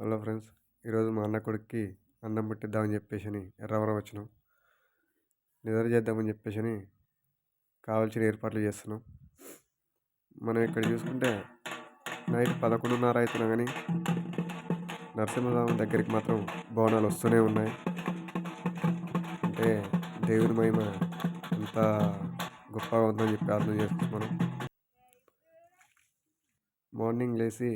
Hello friends ఈరోజు మా అన్న కొడుక్కి అన్నం పెట్టిద్దామని చెప్పేసి అని ఎర్రవరం వచ్చినాం నిద్ర చేద్దామని చెప్పేసి అని కావాల్సిన ఏర్పాట్లు చేస్తున్నాం. మనం ఇక్కడ చూసుకుంటే నైట్ పదకొండున్నర అవుతున్నా కానీ నరసింహస్వామి దగ్గరికి మాత్రం బోనాలు వస్తూనే ఉన్నాయి. అంటే దేవుని మహిమ అంత గొప్పగా ఉందని చెప్పి అర్థం చేసుకుంటున్నాం మనం. మార్నింగ్ లేచి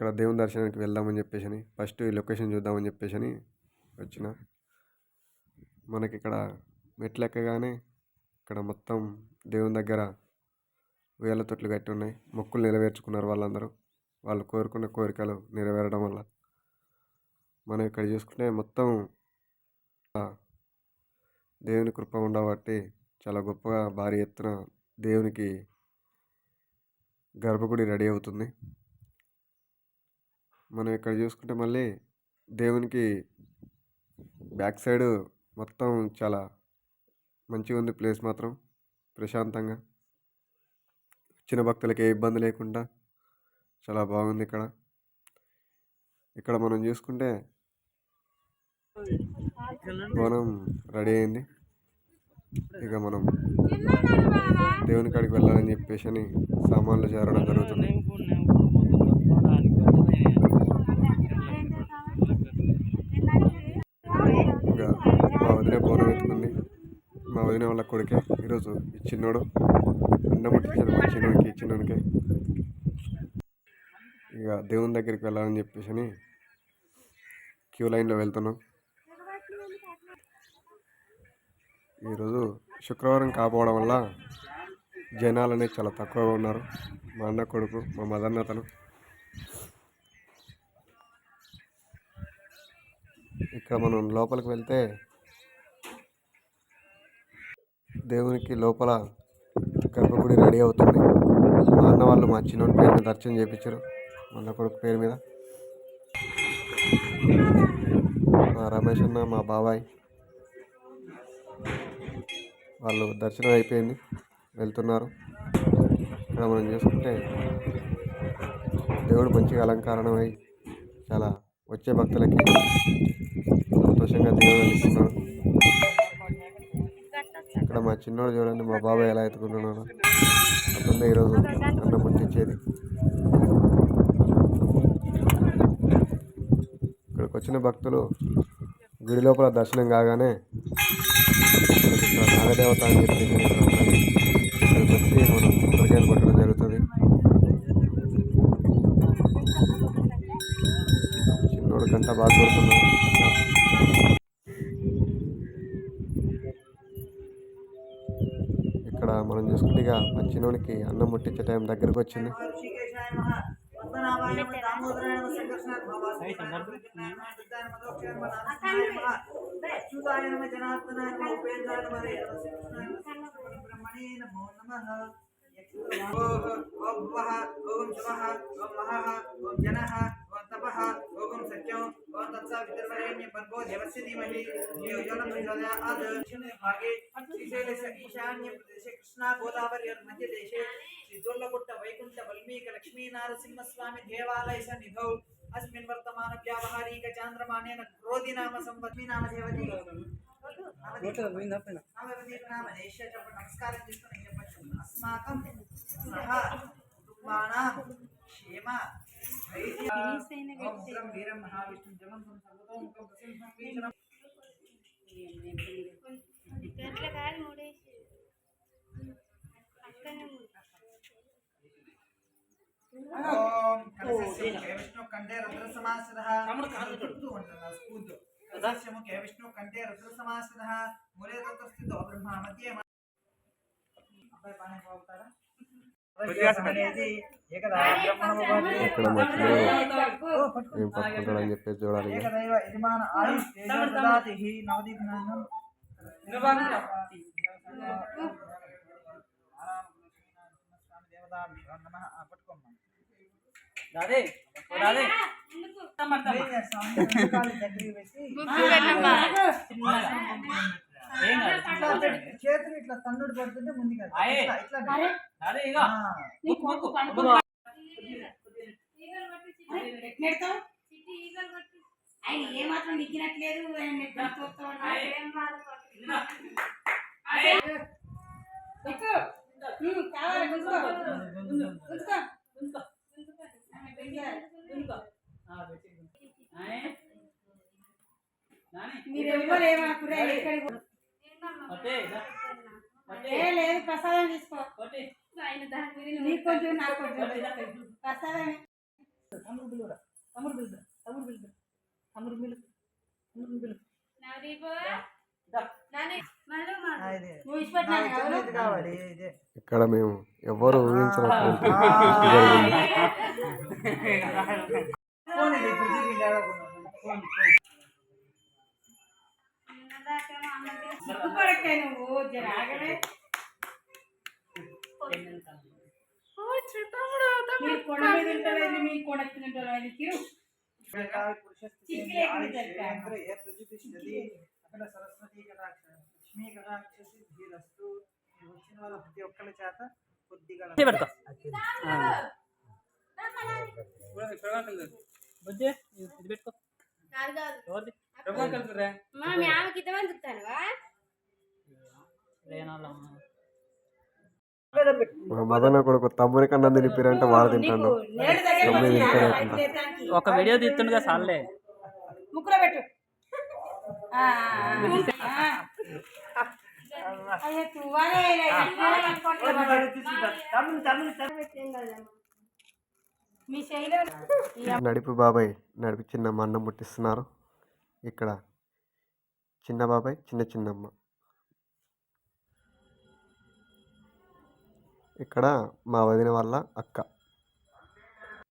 ఇక్కడ దేవుని దర్శనానికి వెళ్దామని చెప్పేసి అని ఫస్ట్ ఈ లొకేషన్ చూద్దామని చెప్పేసి అని వచ్చిన. మనకి ఇక్కడ మెట్లు ఎక్కగానే ఇక్కడ మొత్తం దేవుని దగ్గర వేల తొట్లు కట్టి ఉన్నాయి. మొక్కులు నెరవేర్చుకున్నారు వాళ్ళందరూ. వాళ్ళు కోరుకున్న కోరికలు నెరవేరడం వల్ల. మనం ఇక్కడ చూసుకుంటే మొత్తం దేవుని కృప ఉండబట్టి చాలా గొప్పగా భారీ ఎత్తున దేవునికి గర్భగుడి రెడీ అవుతుంది. మనం ఇక్కడ చూసుకుంటే మళ్ళీ దేవునికి బ్యాక్ సైడ్ మొత్తం చాలా మంచిగా ఉంది ప్లేస్ మాత్రం ప్రశాంతంగా. వచ్చిన భక్తులకి ఏ ఇబ్బంది లేకుండా చాలా బాగుంది ఇక్కడ. ఇక్కడ మనం చూసుకుంటే బోనం రెడీ అయింది. ఇక మనం దేవుని కాడికి వెళ్ళాలని చెప్పేసి అని సామాన్లు చేరడం జరుగుతుంది ఇంకా మా వదిన బోనం ఎత్తుకుంది మా వదిన వాళ్ళ కొడుకే. ఈరోజు ఈ చిన్నోడు. అన్నం ముట్టించాడు మా చిన్నోడికి ఈ ఇక దేవుని దగ్గరికి వెళ్ళాలని చెప్పేసి అని క్యూ లైన్లో వెళ్తున్నాం. ఈరోజు శుక్రవారం కాపోవడం వల్ల జనాలు అనేది చాలా తక్కువగా ఉన్నారు. మా అన్న కొడుకు మా మదన్న అతను. ఇక్కడ మనం లోపలికి వెళ్తే దేవునికి లోపల గర్భగుడి రెడీ అవుతుంది. మా అన్న వాళ్ళు మా చిన్నోడి పేరు మీద దర్శనం చేయించారు మా కొడుకు పేరు మీద. మా రమేష్ అన్న మా బాబాయ్ వాళ్ళు దర్శనం అయిపోయింది. వెళ్తున్నారు. ఇక్కడ మనం చూసుకుంటే దేవుడు మంచిగా అలంకారణమై చాలా వచ్చే భక్తులకి సంతోషంగా దేవుడు ఇస్తున్నాడు ఇక్కడ మా చిన్నోడు చూడండి మా బాబాయ్ ఎలా ఎత్తుకుంటున్నాడు. అతను ఈరోజు అన్నం పుట్టించేది ఇక్కడికి వచ్చిన భక్తులు గుడి లోపల దర్శనం కాగానే నాగదేవత అని చెప్పి ఇక్కడికి వచ్చి మనం కొబ్బరికాయలు కొట్టడం జరుగుతుంది. చిన్నోడు గంట బాగా కొడుతున్నాడు మనం చూసుకుంటే ఇక అన్నం ముట్టించే టైం దగ్గరకు వచ్చింది. ఓం సత్యం శ్రీశైలస్య ఈశాన్యప్రదేశే కృష్ణాగోదావర్యోర్మధ్యదేశే శ్రీదుర్లగుట్ట వైకుంఠ వల్మీక లక్ష్మీనారసింహస్వామి దేవాలయస్య నిధౌ అస్మిన్ వర్తమాన వ్యావహారీక చాంద్రమానేన క్రోధి నామ సంవత్సరి నామ దేవతి నమస్కారం చేసుకుని చెప్పచ్చు అస్మాకం సహా కుటుంబానాం క్షేమ వీరం మహావిష్ణు జమంతం సర్వతోముఖం ప్రసింహం రుద్ర సమాశ్రితః మూలే తత్ర స్థితో బ్రహ్మ మధ్యే మ- అబ్బాయి పానే పోతారా అనేది ఏకదా బ్రహ్మణ భవతి. ఇక్కడ మా చిన్నోడు ఓ, పట్టుకో. ఏం పట్టుకుంటాడని చెప్పేసి చూడాలి ఇక. చేతులు ఇట్లా తన్నుడు పడుతుంటే ముందుగా ఇట్లా ఆయన ఆయన. ఏం బాధపడు ఎక్కు. ఉమ్, లేదు ప్రసాదం తీసుకో. నీకు కొంచెం నాకు కొంచెం. ప్రసాదమే. నవరీపో నాని మళ్ళీ మాట నువ్వు ఇష్టపడినాను ఎవరు ఇక్కడ మేము ఎవరు ఊహించినటువంటి మీ అక్కడ సరస్వతి కటాక్ష లక్ష్మీ కటాక్ష సిద్ధిరస్తు వచ్చిన వాళ్ళ ప్రతి ఒక్కరి చేత కొద్దిగా మదన కొడుకు తమ్ముని కన్నా తినిపిరంటే వాడు తింటాడు. ఒక వీడియో తీస్తుండగా సార్లే ముక్కులో పెట్టు. నడిపి బాబాయ్ నడిపి చిన్నమ్మ అన్నం ముట్టిస్తున్నారు. ఇక్కడ చిన్న బాబాయ్ చిన్న చిన్నమ్మ. ఇక్కడ మా వదిన వాళ్ళ అక్క.